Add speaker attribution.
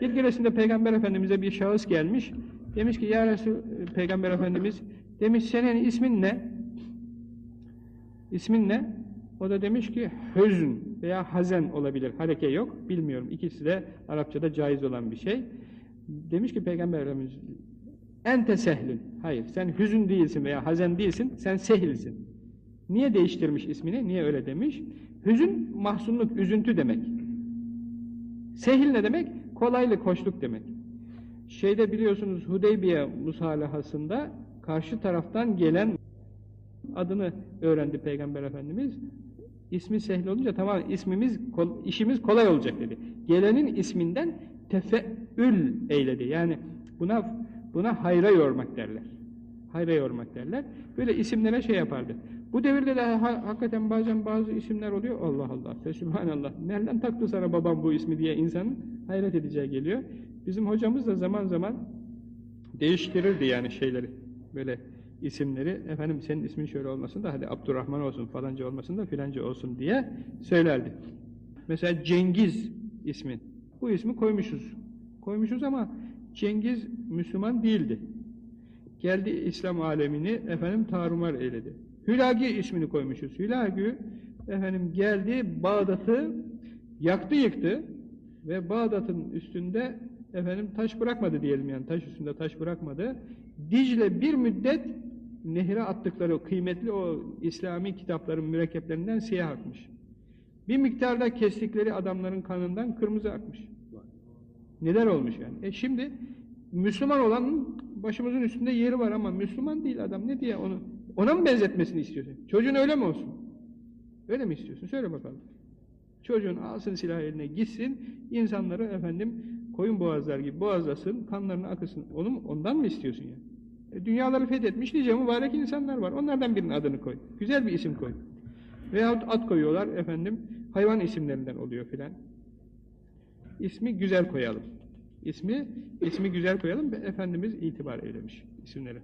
Speaker 1: Bir keresinde Peygamber Efendimiz'e bir şahıs gelmiş. Demiş ki ya Resul, Peygamber Efendimiz demiş senin ismin ne? İsmin ne? O da demiş ki hüzn veya hazen olabilir. Hareke yok. Bilmiyorum. İkisi de Arapçada caiz olan bir şey. Demiş ki Peygamber Efendimiz ente sehlin. Hayır sen hüzün değilsin veya hazen değilsin. Sen sehilsin. Niye değiştirmiş ismini? Niye öyle demiş? Hüzün mahzunluk, üzüntü demek. Sehil ne demek? Kolaylık, hoşluk demek. Şeyde biliyorsunuz Hudeybiye musalahasında karşı taraftan gelen adını öğrendi Peygamber Efendimiz. İsmi sehl olunca tamam ismimiz, işimiz kolay olacak dedi. Gelenin isminden tefeül eyledi. Yani buna buna hayra yormak derler. Hayra yormak derler. Böyle isimlere şey yapardı. Bu devirde de ha, hakikaten bazen bazı isimler oluyor. Allah Allah, Fesubhanallah. Nereden taktı sana babam bu ismi diye insanın hayret edeceği geliyor. Bizim hocamız da zaman zaman değiştirirdi yani şeyleri. Böyle isimleri. Efendim senin ismin şöyle olmasın da hadi Abdurrahman olsun falanca olmasın da filanca olsun diye söylerdi. Mesela Cengiz ismi. Bu ismi koymuşuz. Koymuşuz ama Cengiz Müslüman değildi. Geldi İslam alemini efendim tarumar eyledi. Hülagi ismini koymuşuz. Hülagi efendim geldi Bağdat'ı yaktı yıktı ve Bağdat'ın üstünde efendim taş bırakmadı diyelim yani taş üstünde taş bırakmadı. Dicle bir müddet nehre attıkları kıymetli o İslami kitapların mürekkeplerinden siyah akmış. Bir miktarda kestikleri adamların kanından kırmızı akmış. Neler olmuş yani? E şimdi Müslüman olanın başımızın üstünde yeri var ama Müslüman değil adam. Ne diye onu ona mı benzetmesini istiyorsun? Çocuğun öyle mi olsun? Öyle mi istiyorsun? Söyle bakalım. Çocuğun alsın silah eline gitsin, insanları efendim koyun boğazlar gibi boğazlasın, kanlarını akısın. Onu, ondan mı istiyorsun yani? E, dünyaları fethetmiş nice mübarek insanlar var. Onlardan birinin adını koy. Güzel bir isim koy. Veyahut ad koyuyorlar efendim, hayvan isimlerinden oluyor filan. İsmi güzel koyalım. İsmi, ismi güzel koyalım ve Efendimiz itibar eylemiş isimleri.